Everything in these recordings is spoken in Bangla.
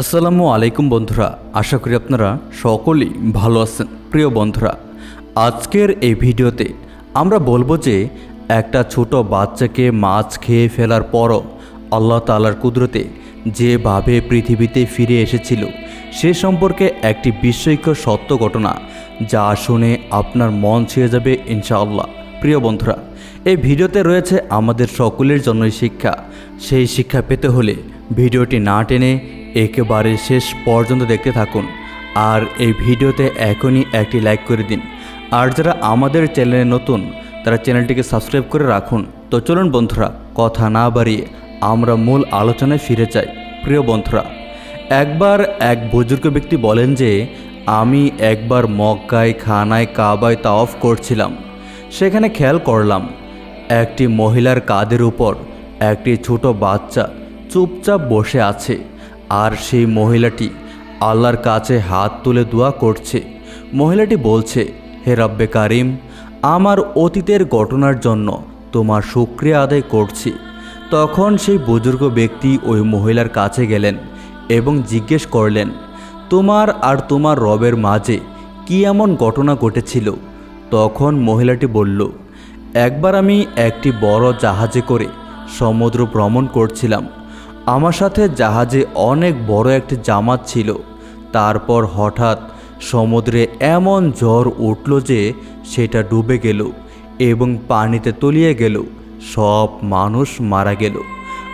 আসসালামু আলাইকুম বন্ধুরা, আশা করি আপনারা সকলেই ভালো আছেন। প্রিয় বন্ধুরা, আজকের এই ভিডিওতে আমরা বলব যে একটা ছোট বাচ্চাকে মাছ খেয়ে ফেলার পরও আল্লাহ তালার কুদরতে যেভাবে পৃথিবীতে ফিরে এসেছিল, সে সম্পর্কে একটি বিস্ময়কর সত্য ঘটনা যা শুনে আপনার মন ছুঁয়ে যাবে ইনশাআল্লাহ। প্রিয় বন্ধুরা, এই ভিডিওতে রয়েছে আমাদের সকলের জন্যই শিক্ষা। সেই শিক্ষা পেতে হলে ভিডিওটি না টেনে একেবারে শেষ পর্যন্ত দেখতে থাকুন। আর এই ভিডিওতে এখনই একটি লাইক করে দিন। আর যারা আমাদের চ্যানেলে নতুন, তারা চ্যানেলটিকে সাবস্ক্রাইব করে রাখুন। তো চলুন বন্ধুরা, কথা না বাড়িয়ে আমরা মূল আলোচনায় ফিরে চাই প্রিয় বন্ধুরা, একবার এক বুজুর্গ ব্যক্তি বলেন যে, আমি একবার মক্কায়, খানায়, কাবায় তাওয়াফ করছিলাম। সেখানে খেয়াল করলাম, একটি মহিলার কাঁধের উপর একটি ছোট বাচ্চা চুপচাপ বসে আছে। আর সেই মহিলাটি আল্লাহর কাছে হাত তুলে দোয়া করছে। মহিলাটি বলছে, হে রব্বে কারিম, আমার অতীতের ঘটনার জন্য তোমার শুক্রিয়া আদায় করছি। তখন সেই বুজুর্গ ব্যক্তি ওই মহিলার কাছে গেলেন এবং জিজ্ঞেস করলেন, তোমার আর তোমার রবের মাঝে কি এমন ঘটনা ঘটেছিল? তখন মহিলাটি বলল, একবার আমি একটি বড় জাহাজে করে সমুদ্র ভ্রমণ করছিলাম। আমার সাথে জাহাজে অনেক বড় একটি জামাত ছিল। তারপর হঠাৎ সমুদ্রে এমন ঝড় উঠল যে সেটা ডুবে গেল এবং পানিতে তলিয়ে গেল। সব মানুষ মারা গেল।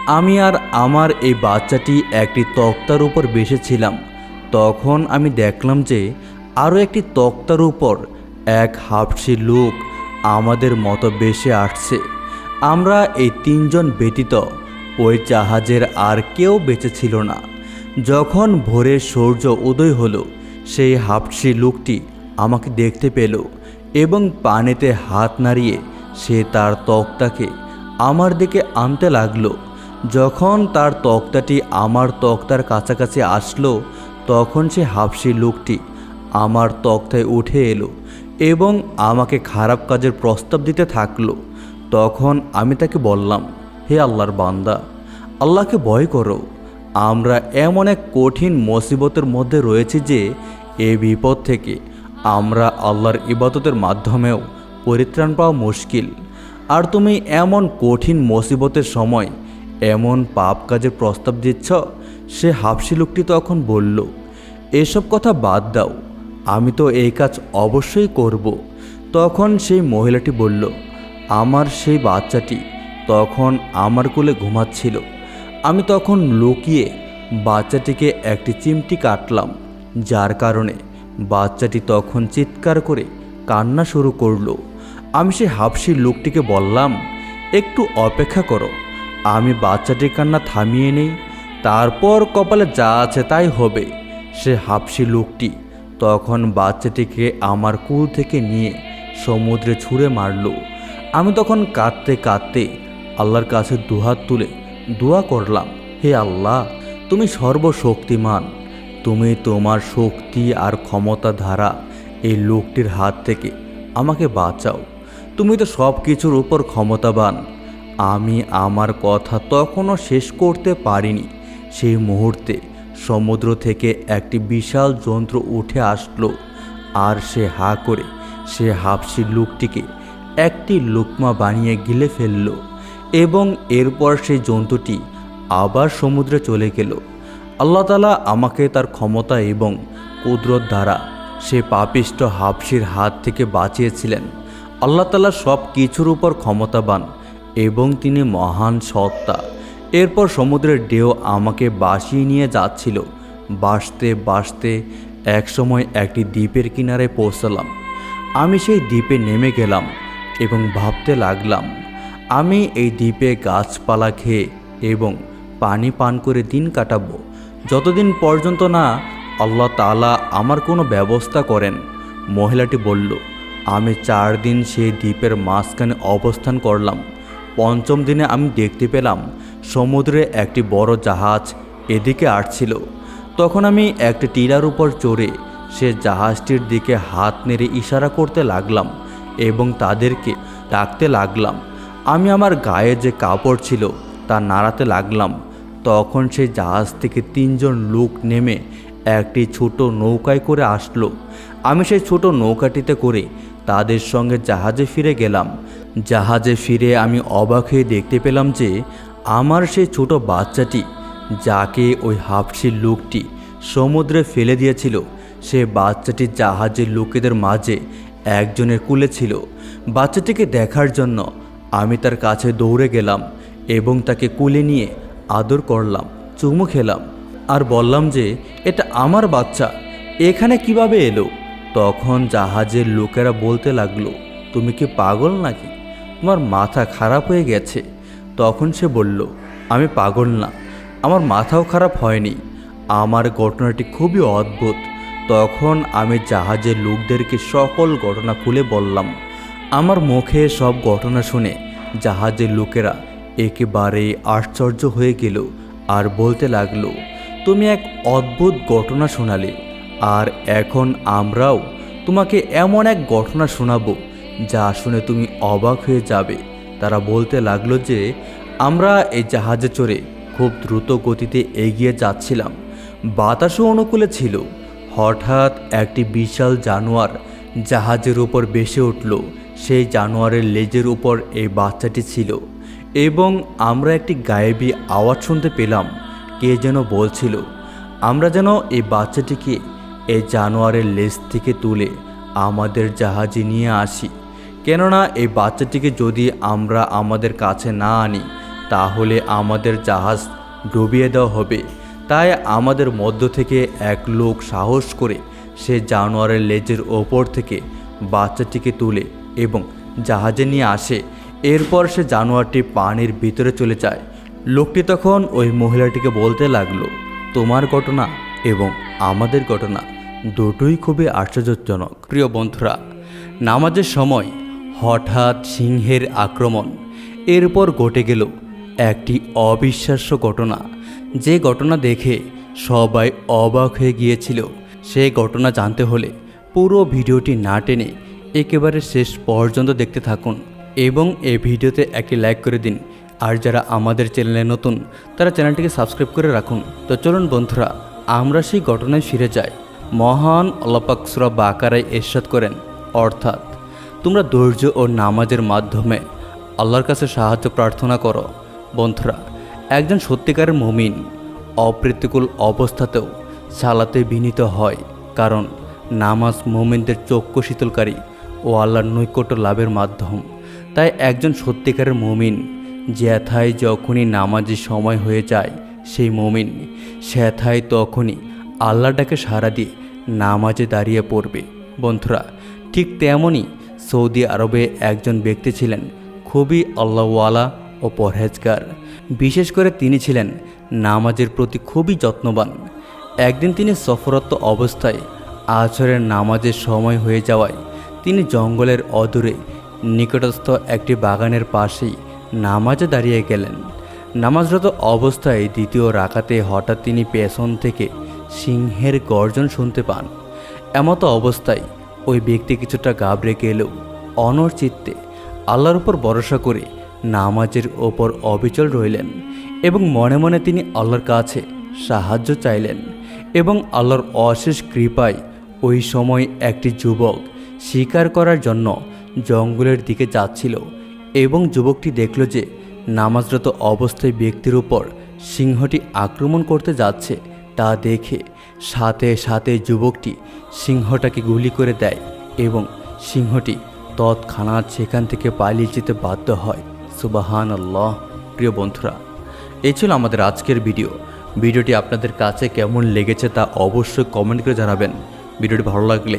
আমি আর আমার এই বাচ্চাটি একটি তক্তার উপর বেসেছিলাম। তখন আমি দেখলাম যে আরও একটি তক্তার উপর এক হাফসি লোক আমাদের মতো বেশে আসছে। আমরা এই তিনজন ব্যতীত ওই জাহাজের আর কেউ বেঁচে ছিল না। যখন ভোরের সূর্য উদয় হলো, সেই হাফসি লোকটি আমাকে দেখতে পেল এবং পানিতে হাত নাড়িয়ে সে তার তক্তাকে আমার দিকে আনতে লাগল। যখন তার তক্তাটি আমার তক্তার কাছাকাছি আসলো, তখন সে হাফসি লোকটি আমার তক্তায় উঠে এলো এবং আমাকে খারাপ কাজের প্রস্তাব দিতে থাকল। তখন আমি তাকে বললাম, হে আল্লাহর বান্দা আল্লাহকে ভয় করো। আমরা এমন এক কঠিন মুসিবতের মধ্যে রয়েছি যে, এ বিপদ থেকে আমরা আল্লাহর ইবাদতের মাধ্যমেও পরিত্রাণ পাওয়া মুশকিল। আর তুমি এমন কঠিন মুসিবতের সময় এমন পাপ কাজের প্রস্তাব দিচ্ছ, সে হাফসি লোকটি তখন বলল, এসব কথা বাদ দাও, আমি তো এই কাজ অবশ্যই করব। তখন সেই মহিলাটি বলল, আমার সেই বাচ্চাটি তখন আমার কোলে ঘুমাচ্ছিল। আমি তখন লুকিয়ে বাচ্চাটিকে একটি চিমটি কাটলাম, যার কারণে বাচ্চাটি তখন চিৎকার করে কান্না শুরু করল। আমি সেই হাফসি লোকটিকে বললাম, একটু অপেক্ষা করো, আমি বাচ্চাটির কান্না থামিয়ে নেই, তারপর কপালে যা আছে তাই হবে। সে হাফসি লোকটি তখন বাচ্চাটিকে আমার কুল থেকে নিয়ে সমুদ্রে ছুঁড়ে মারল। আমি তখন কাঁদতে কাঁদতে আল্লাহর কাছে দুহাত তুলে দোয়া করলাম, হে আল্লাহ, তুমি সর্বশক্তিমান। তুমি তোমার শক্তি আর ক্ষমতা ধারা এই লোকটির হাত থেকে আমাকে বাঁচাও। তুমি তো সব কিছুর উপর ক্ষমতাবান। আমি আমার কথা তখনও শেষ করতে পারিনি। সেই মুহূর্তে সমুদ্র থেকে একটি বিশাল যন্ত্র উঠে আসলো আর সে হা করে সে হাফসি লোকটিকে একটি লুকমা বানিয়ে গিলে ফেলল। এবং এরপর সেই জন্তুটি আবার সমুদ্রে চলে গেল। আল্লাহ তালা আমাকে তার ক্ষমতা এবং কুদরত দ্বারা সে পাপিষ্ট হাফসির হাত থেকে বাঁচিয়েছিলেন। আল্লাহ তালা সব কিছুর উপর ক্ষমতাবান এবং তিনি মহান সত্তা। এরপর সমুদ্রের ঢেউ আমাকে বাসিয়ে নিয়ে যাচ্ছিল। বাসতে বাসতে একসময় একটি দ্বীপের কিনারে পৌঁছালাম। আমি সেই দ্বীপে নেমে গেলাম এবং ভাবতে লাগলাম আমি এই দ্বীপে গাছপালা খেয়ে এবং পানি পান করে দিন কাটাবো। যতদিন পর্যন্ত না আল্লাহ তালা আমার কোনো ব্যবস্থা করেন। মহিলাটি বলল, আমি চার দিন সেই দ্বীপের মাঝখানে অবস্থান করলাম। পঞ্চম দিনে আমি দেখতে পেলাম সমুদ্রে একটি বড় জাহাজ এদিকে আসছিল। তখন আমি একটি টিলার উপর চড়ে সে জাহাজটির দিকে হাত নেড়ে ইশারা করতে লাগলাম এবং তাদেরকে ডাকতে লাগলাম। আমি আমার গায়ে যে কাপড় ছিল তা নাড়াতে লাগলাম। তখন সেই জাহাজ থেকে তিনজন লোক নেমে একটি ছোট নৌকায় করে আসলো। আমি সেই ছোট নৌকাটিতে করে তাদের সঙ্গে জাহাজে ফিরে গেলাম। জাহাজে ফিরে আমি অবাক হয়ে দেখতে পেলাম যে আমার সেই ছোট বাচ্চাটি, যাকে ওই হাফসির লোকটি সমুদ্রে ফেলে দিয়েছিল, সে বাচ্চাটি জাহাজের লোকেদের মাঝে একজনের কুলে ছিল। বাচ্চাটিকে দেখার জন্য আমি তার কাছে দৌড়ে গেলাম এবং তাকে কুলে নিয়ে আদর করলাম, চুমু খেলাম আর বললাম যে, এটা আমার বাচ্চা, এখানে কীভাবে এলো? তখন জাহাজের লোকেরা বলতে লাগল, তুমি কি পাগল নাকি? তোমার মাথা খারাপ হয়ে গেছে। তখন সে বলল, আমি পাগল না, আমার মাথাও খারাপ হয়নি, আমার ঘটনাটি খুবই অদ্ভুত। তখন আমি জাহাজের লোকদেরকে সকল ঘটনা খুলে বললাম, আমার মুখে সব ঘটনা শুনে জাহাজের লোকেরা একেবারে আশ্চর্য হয়ে গেল আর বলতে লাগল, তুমি এক অদ্ভুত ঘটনা শোনালে, আর এখন আমরাও তোমাকে এমন এক ঘটনা শোনাবো যা শুনে তুমি অবাক হয়ে যাবে। তারা বলতে লাগল যে, আমরা এই জাহাজে চড়ে খুব দ্রুত গতিতে এগিয়ে যাচ্ছিলাম। বাতাসও অনুকূলে ছিল। হঠাৎ একটি বিশাল জানোয়ার জাহাজের উপর বেসে উঠল সেই জানোয়ারের লেজের উপর এই বাচ্চাটি ছিল। এবং আমরা একটি গায়েবী আওয়াজ শুনতে পেলাম, কে যেন বলছিল, আমরা যেন এই বাচ্চাটিকে এই জানোয়ারের লেজ থেকে তুলে আমাদের জাহাজে নিয়ে আসি। কেননা এই বাচ্চাটিকে যদি আমরা আমাদের কাছে না আনি, তাহলে আমাদের জাহাজ ডুবিয়ে দেওয়া হবে। তাই আমাদের মধ্য থেকে এক লোক সাহস করে সে জানোয়ারের লেজের ওপর থেকে বাচ্চাটিকে তুলে এবং জাহাজে নিয়ে আসে। এরপর সে জানোয়ারটি পানির ভিতরে চলে যায়। লোকটি তখন ওই মহিলাটিকে বলতে লাগল, তোমার ঘটনা এবং আমাদের ঘটনা দুটোই খুবই আশ্চর্যজনক। প্রিয় বন্ধুরা, নামাজের সময় হঠাৎ সিংহের আক্রমণ, এরপর ঘটে গেল একটি অবিশ্বাস্য ঘটনা। যে ঘটনা দেখে সবাই অবাক হয়ে গিয়েছিল। সেই ঘটনা জানতে হলে পুরো ভিডিওটি না টেনে একেবারে শেষ পর্যন্ত দেখতে থাকুন এবং এই ভিডিওতে একটি লাইক করে দিন। আর যারা আমাদের চ্যানেলে নতুন, তারা চ্যানেলটিকে সাবস্ক্রাইব করে রাখুন। তো চলুন বন্ধুরা, আমরা সেই ঘটনায় ফিরে যাই। মহান আল্লাপাক সুরা বাকারায় এরশাদ করেন, অর্থাৎ, তোমরা ধৈর্য ও নামাজের মাধ্যমে আল্লাহর কাছে সাহায্য প্রার্থনা করো। বন্ধুরা, একজন সত্যিকারের মুমিন অপ্রীতিকূল অবস্থাতেও সালাতে বিনীত হয়, কারণ নামাজ মুমিনদের চক্ষু শীতলকারী। ও আল্লাহর নৈকট্য লাভের মাধ্যম। তাই একজন সত্যিকারের মমিন জ্যাথায় যখনই নামাজের সময় হয়ে যায়, সেই মমিন স্যাথায় তখনই আল্লাহটাকে সাড়া দিয়ে নামাজে দাঁড়িয়ে পড়বে। বন্ধুরা, ঠিক তেমনই সৌদি আরবে একজন ব্যক্তি ছিলেন, খুবই আল্লাহওয়ালা ও পরহেজগার। বিশেষ করে তিনি ছিলেন নামাজের প্রতি খুবই যত্নবান। একদিন তিনি সফরত্ব অবস্থায় আছরের নামাজের সময় হয়ে যাওয়ায় তিনি জঙ্গলের অদূরে নিকটস্থ একটি বাগানের পাশেই নামাজে দাঁড়িয়ে গেলেন। নামাজরত অবস্থায় দ্বিতীয় রাখাতে হঠাৎ তিনি পেছন থেকে সিংহের গর্জন শুনতে পান। এমতো অবস্থায় ওই ব্যক্তি কিছুটা গাবড়ে গেলেও অনর চিত্তে আল্লাহর উপর ভরসা করে নামাজের ওপর অবিচল রইলেন এবং মনে মনে তিনি আল্লাহর কাছে সাহায্য চাইলেন এবং আল্লাহর অশেষ কৃপায় ওই সময় একটি যুবক শিকার করার জন্য জঙ্গলের দিকে যাচ্ছিল এবং যুবকটি দেখল যে নামাজরত অবস্থায় ব্যক্তির উপর সিংহটি আক্রমণ করতে যাচ্ছে তা দেখে সাথে সাথে যুবকটি সিংহটাকে গুলি করে দেয় এবং সিংহটি তৎক্ষণাৎ সেখান থেকে পালিয়ে যেতে বাধ্য হয়। সুবাহান আল্লাহ প্রিয় বন্ধুরা এই ছিল আমাদের আজকের ভিডিও। ভিডিওটি আপনাদের কাছে কেমন লেগেছে তা অবশ্যই কমেন্ট করে জানাবেন। ভিডিওটি ভালো লাগলে